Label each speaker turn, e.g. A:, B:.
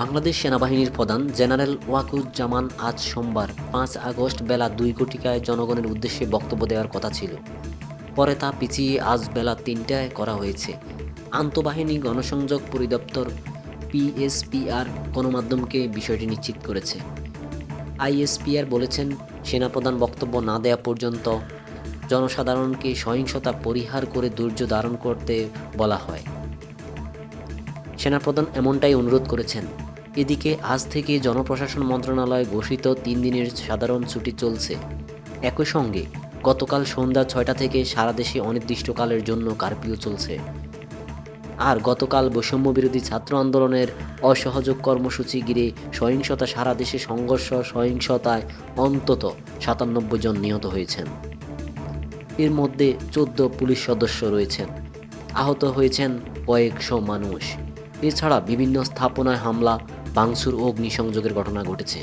A: বাংলাদেশ সেনাবাহিনীর প্রধান জেনারেল ওয়াকুজ্জামান আজ সোমবার পাঁচ আগস্ট বেলা দুই কোটিকায় জনগণের উদ্দেশ্যে বক্তব্য দেওয়ার কথা ছিল। পরে তা পিছিয়ে আজ বেলা তিনটায় করা হয়েছে। আন্তঃবাহিনী গণসংযোগ পরিদপ্তর পিএসপিআর গণমাধ্যমকে বিষয়টি নিশ্চিত করেছে। আইএসপিআর বলেছেন, সেনাপ্রধান বক্তব্য না দেওয়া পর্যন্ত জনসাধারণকে সহিংসতা পরিহার করে ধৈর্য ধারণ করতে বলা হয়। সেনাপ্রধান এমনটাই অনুরোধ করেছেন। এদিকে আজ থেকে জনপ্রশাসন মন্ত্রণালয় ঘোষিত তিন দিনের সাধারণ ছুটি চলছে। একই সঙ্গে গতকাল সন্ধ্যা ছয়টা থেকে সারা দেশে অনির্দিষ্টকালের জন্য কারফিউ চলছে। আর গতকাল বৈষম্য বিরোধী ছাত্র আন্দোলনের অসহযোগ কর্মসূচি ঘিরে সহিংসতা সারা দেশে সংঘর্ষ, সহিংসতায় অন্তত সাতানব্বই জন নিহত হয়েছেন। এর মধ্যে চোদ্দ পুলিশ সদস্য রয়েছেন। আহত হয়েছেন কয়েকশো মানুষ। এছাড়া বিভিন্ন স্থাপনায় হামলা ভাঙচুর ও অগ্নিসংযোগের ঘটনা ঘটেছে।